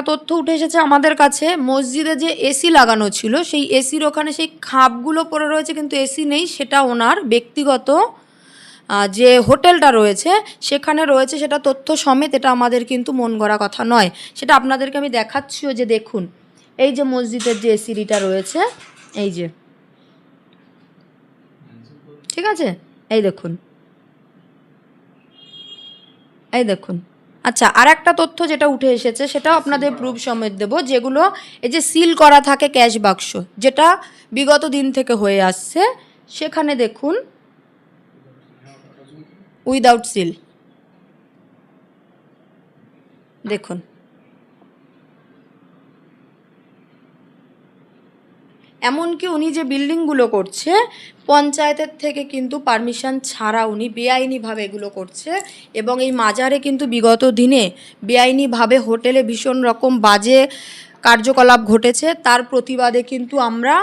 একটা তথ্য উঠে এসেছে আমাদের কাছে। মসজিদে যে এসি লাগানো ছিল, সেই এসির ওখানে সেই খাপগুলো পড়ে রয়েছে, কিন্তু এসি নেই, সেটা ওনার ব্যক্তিগত যে হোটেলটা রয়েছে, সেখানে রয়েছে সেটা তথ্য সমেত, এটা আমাদের কিন্তু মন গড়া কথা নয়। সেটা আপনাদেরকে আমি দেখাচ্ছিও যে দেখুন, এই যে মসজিদের যে এসিডিটা রয়েছে, এই যে। ঠিক আছে? এই দেখুন। এই দেখুন। আচ্ছা আর একটা তথ্য যেটা উঠে এসেছে, সেটাও আপনাদের প্রুফ সমেত দেবো, যেগুলো এই যে সিল করা থাকে ক্যাশ বাক্স যেটা বিগত দিন থেকে হয়ে আসছে, সেখানে দেখুন উইদাউট সিল দেখুন। এমনকি উনি যে বিল্ডিংগুলো করছে, পঞ্চায়েতের থেকে কিন্তু পারমিশন ছাড়া উনি বেআইনিভাবে এগুলো করছে এবং এই মাজারে কিন্তু বিগত দিনে বেআইনিভাবে হোটেলে ভীষণ রকম বাজে কার্যকলাপ ঘটেছে। তার প্রতিবাদে কিন্তু আমরা,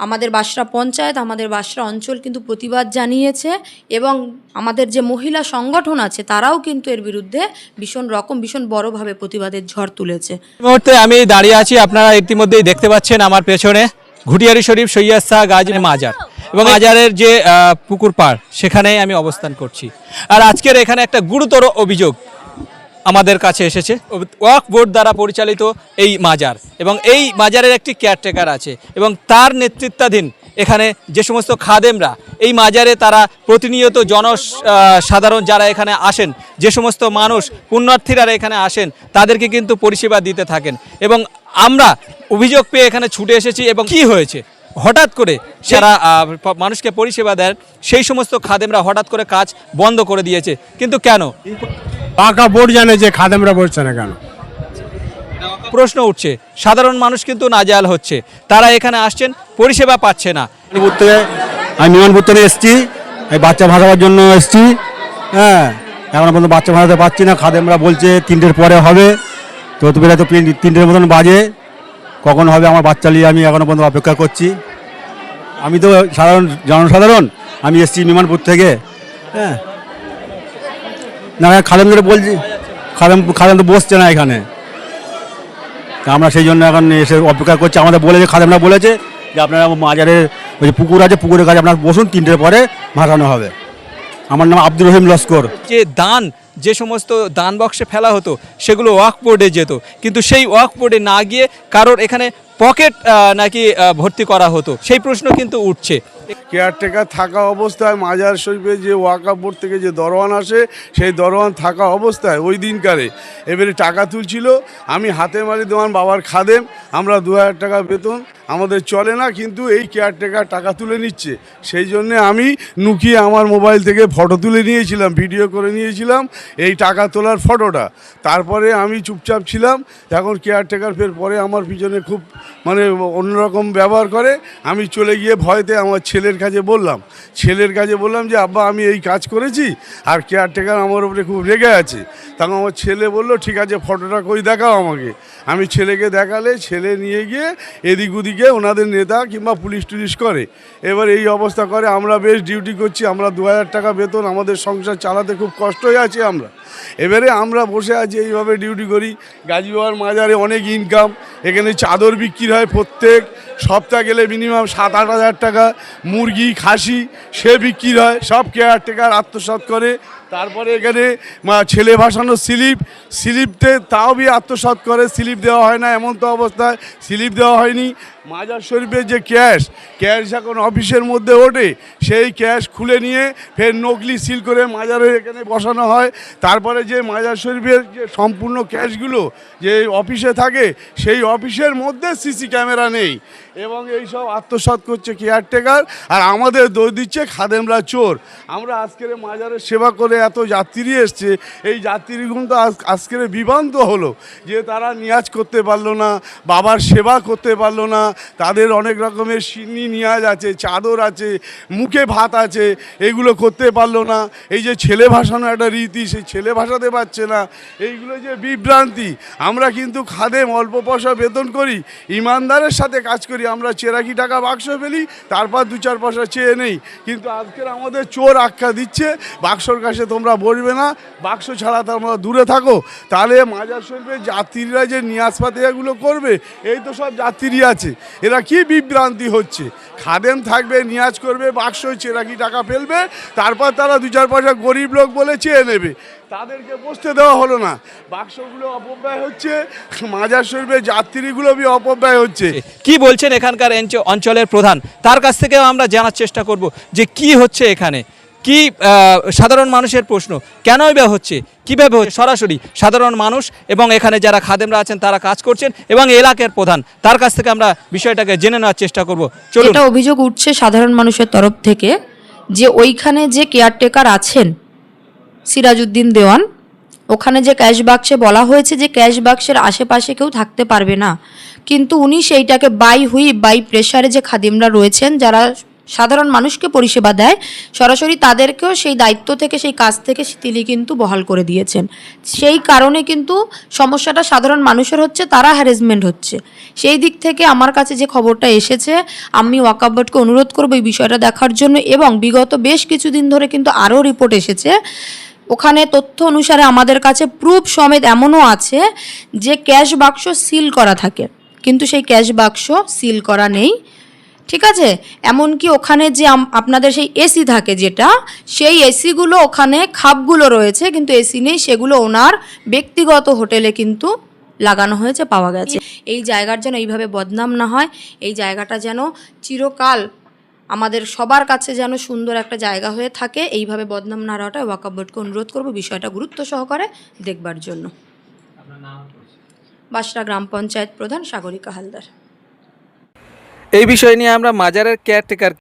আমাদের বাসরা পঞ্চায়েত, আমাদের বাসরা অঞ্চল কিন্তু প্রতিবাদ জানিয়েছে এবং আমাদের যে মহিলা সংগঠন আছে, তারাও কিন্তু এর বিরুদ্ধে ভীষণ রকম, ভীষণ বড়ভাবে প্রতিবাদের ঝড় তুলেছে। মুহূর্তে আমি দাঁড়িয়ে আছি, আপনারা ইতিমধ্যেই দেখতে পাচ্ছেন আমার পেছনে। ঘুটিয়ারি শরীফ, সৈয়দ শাহ গাজী মাজার এবং মাজারের যে পুকুর পাড়, সেখানেই আমি অবস্থান করছি। আর আজকের এখানে একটা গুরুতর অভিযোগ আমাদের কাছে এসেছে। ওয়াক বোর্ড দ্বারা পরিচালিত এই মাজার এবং এই মাজারের একটি কেয়ারটেকার আছে এবং তার নেতৃত্বাধীন এখানে যে সমস্ত খাদেমরা এই মাজারে তারা প্রতিনিয়ত জন সাধারণ যারা এখানে আসেন, যে সমস্ত মানুষ, পুণ্যার্থীরা এখানে আসেন, তাদেরকে কিন্তু পরিষেবা দিতে থাকেন। এবং আমরা অভিযোগ পেয়ে এখানে ছুটে এসেছি এবং কি হয়েছে? হঠাৎ করে যারা মানুষকে পরিষেবা দেন, সেই সমস্ত খাদেমরা হঠাৎ করে কাজ বন্ধ করে দিয়েছে। কিন্তু কেন? পাকা বোর্ড জানে যে খাদেমরা বলছে না কেন? প্রশ্ন উঠছে, সাধারণ মানুষ কিন্তু নাজাল হচ্ছে, তারা এখানে আসছেন, পরিষেবা পাচ্ছে না। থেকে আমি বিমানপুর থেকে এসছি, এই বাচ্চা ভাসাবার জন্য এসছি হ্যাঁ এখনও পর্যন্ত বাচ্চা ভাসাতে পারছি না খাদেমরা বলছে তিনটের পরে হবে তো বেলা তো তিন- তিনটের মতন বাজে, কখন হবে আমার বাচ্চা নিয়ে আমি এখনও পর্যন্ত অপেক্ষা করছি। আমি তো সাধারণ জনসাধারণ, আমি এসছি বিমানপুর থেকে হ্যাঁ। না খাদেমদের বলছি খাদেম খাদেম তো বসছে না এখানে। আমরা সেই জন্য এখন এসে অপেক্ষা করছি। আমাদের বলেছে খাদেমরা বলেছে যে, আপনারা মাজারের ওই যে পুকুর আছে, পুকুরের কাছে আপনার বসুন, তিনটের পরে ভাসানো হবে। আমার নাম আব্দুর রহিম লস্কর। যে দান, যে সমস্ত দান বক্সে ফেলা হতো, সেগুলো ওয়াক বোর্ডে যেত। কিন্তু সেই ওয়াক বোর্ডে না গিয়ে কারোর এখানে পকেট নাকি ভর্তি করা হতো। সেই প্রশ্ন কিন্তু উঠছে। কেয়ারটেকার থাকা অবস্থায় মাজার শরীফে যে ওয়াকাবোর্ড থেকে যে দরওয়ান আসে, সেই দরওয়ান থাকা অবস্থায় ওই দিনকারে এবারে টাকা তুলছিল। আমি হাতে মারি দেওয়ান বাবার খাদেম। আমরা দু হাজার টাকা বেতন আমাদের চলে না, কিন্তু এই কেয়ারটেকার টাকা তুলে নিচ্ছে। সেই জন্যে আমি নুকিয়ে আমার মোবাইল থেকে ফটো তুলে নিয়েছিলাম ভিডিও করে নিয়েছিলাম এই টাকা তোলার ফটোটা তারপরে আমি চুপচাপ ছিলাম, এখন কেয়ারটেকার ফের পরে আমার পিছনে খুব মানে অন্যরকম ব্যবহার করে। আমি চলে গিয়ে ভয়তে আমার ছেলের কাছে বললাম, ছেলের কাছে বললাম যে, আব্বা, আমি এই কাজ করেছি? আর কেয়ারটেকার আমার উপরে খুব রেগে আছে। তখন আমার ছেলে বলল, ঠিক আছে, ফটোটা কই দেখাও আমাকে। আমি ছেলেকে দেখালে, ছেলে নিয়ে গিয়ে এদিক ওদিকে ওনাদের নেতা কিংবা পুলিশ টুলিশ করে। এবার এই অবস্থা করে, আমরা বেশ ডিউটি করছি, আমরা দু হাজার টাকা বেতন, আমাদের সংসার চালাতে খুব কষ্ট হয়ে আছি আমরা। এবারে আমরা বসে আছি, এইভাবে ডিউটি করি। গাজী বাবার মাজারে অনেক ইনকাম এখানে চাদর বিক্রি হয় প্রত্যেক সপ্তাহ গেলে মিনিমাম সাত আট হাজার টাকা, মুরগি, খাসি সে বিক্রি হয়, সব কেয়ারটেকার আত্মসাৎ করে। তারপরে এখানে ছেলে ভাসানো স্লিপ, স্লিপতে তাও বি আত্মসাত করে, স্লিপ দেওয়া হয় না, এমন তো অবস্থায় স্লিপ দেওয়া হয়নি। মাজার শরীফের যে ক্যাশ ক্যাশ যখন অফিসের মধ্যে ওঠে, সেই ক্যাশ খুলে নিয়ে ফের নকলি সিল করে মাজারে এখানে বসানো হয়। তারপরে যে মাজার শরীফের যে সম্পূর্ণ ক্যাশগুলো যে অফিসে থাকে, সেই অফিসের মধ্যে সিসি ক্যামেরা নেই। এবং এই সব আত্মসাৎ করছে কেয়ারটেকার, আর আমাদের দোষ দিচ্ছে খাদেমরা চোর। আমরা আজকের মাজারের সেবা করে এত যাত্রী এসছে, এই যাত্রীগুলো তো আজ- আজকের বিভ্রান্ত হলো, যে তারা নিয়াজ করতে পারল না, বাবার সেবা করতে পারল না তাদের অনেক রকমের সিন্নি নিয়াজ আছে, চাদর আছে, মুখে ভাত আছে, এগুলো করতে পারল না। এই যে ছেলে ভাসানো একটা রীতি, সেই ছেলে ভাসাতে পারছে না। এইগুলো যে বিভ্রান্তি, আমরা কিন্তু খাদেম অল্প পয়সা বেতন করি, ইমানদারের সাথে কাজ করি, আমরা চেরাকি টাকা বাক্স ফেলি, তারপর দু চার পয়সা চেয়ে নেই। কিন্তু আজকের আমাদের চোর আখ্যা দিচ্ছে, বাক্সর কাছে তোমরা বসবে না, বাক্স ছাড়া তোমরা দূরে থাকো। তাহলে মাজার শরীফের যাত্রীরা যে নিয়াজপাতি এগুলো করবে, এই তো সব যাত্রী আছে। এরা কি বিভ্রান্তি হচ্ছে? খাদেম থাকবে, নিয়াজ করবে, বাক্স চেরাকি টাকা ফেলবে? তারপর তারা দু চার পয়সা গরিব লোক বলে চেয়ে নেবে। তাদেরকে বসতে দেওয়া হলো না। বাক্সগুলো অপব্যয় হচ্ছে, মাজার শরীফের যাত্রীগুলো বি অপব্যয় হচ্ছে। কি বলছেন এখানকার অঞ্চলের প্রধান? তার কাছ থেকেও আমরা জানার চেষ্টা করব যে কি হচ্ছে এখানে। কি সাধারণ মানুষের প্রশ্ন, কেনই বা হচ্ছে? কীভাবে হচ্ছে? সরাসরি, সাধারণ মানুষ এবং এখানে যারা খাদেমরা আছেন, তারা কাজ করছেন এবং এলাকার প্রধান। তার কাছ থেকে আমরা বিষয়টাকে জেনে নেওয়ার চেষ্টা করব। চলুন। এটা অভিযোগ উঠছে সাধারণ মানুষের তরফ থেকে যে ওইখানে যে কেয়ারটেকার আছেন সিরাজউদ্দিন দেওয়ান, ওখানে যে ক্যাশ বাক্সে বলা হয়েছে যে ক্যাশ বাক্সের আশেপাশে কেউ থাকতে পারবে না। কিন্তু উনি সেইটাকে বাই হুই বাই প্রেশারে যে খাদিমরা রয়েছেন, যারা সাধারণ মানুষকে পরিষেবা দেয়। সরাসরি তাদেরকেও সেই দায়িত্ব থেকে, সেই কাজ থেকে তিনি কিন্তু বহাল করে দিয়েছেন। সেই কারণে কিন্তু সমস্যাটা সাধারণ মানুষের হচ্ছে, তারা হ্যারেসমেন্ট হচ্ছে। সেই দিক থেকে আমার কাছে যে খবরটা এসেছে, আমি ওয়াকাব বোর্ডকে অনুরোধ করব এই বিষয়টা দেখার জন্য এবং বিগত বেশ কিছুদিন ধরে কিন্তু আরও রিপোর্ট এসেছে। ওখানে তথ্য অনুসারে আমাদের কাছে প্রুফ সমেত এমনও আছে যে ক্যাশ বাক্স সিল করা থাকে। কিন্তু সেই ক্যাশ বাক্স সিল করা নেই। ঠিক আছে? এমনকি ওখানে যে আপনাদের সেই এসি থাকে যেটা সেই এসিগুলো ওখানে খাপগুলো রয়েছে কিন্তু এসি নেই সেগুলো ওনার ব্যক্তিগত হোটেলে কিন্তু লাগানো হয়েছে পাওয়া গেছে। এই জায়গার যেন এইভাবে বদনাম না হয় এই জায়গাটা যেন চিরকাল আমাদের সবার কাছে যেন সুন্দর একটা জায়গা হয়ে থাকে এইভাবে বদনাম না হওয়াটা ওয়াকাব বোর্ডকে অনুরোধ করব বিষয়টা গুরুত্ব সহকারে দেখবার জন্য। বাসরা গ্রাম পঞ্চায়েত প্রধান সাগরিকা হালদার। এই বিষয় নিয়ে আমরা মাজারের কেয়ারটেকার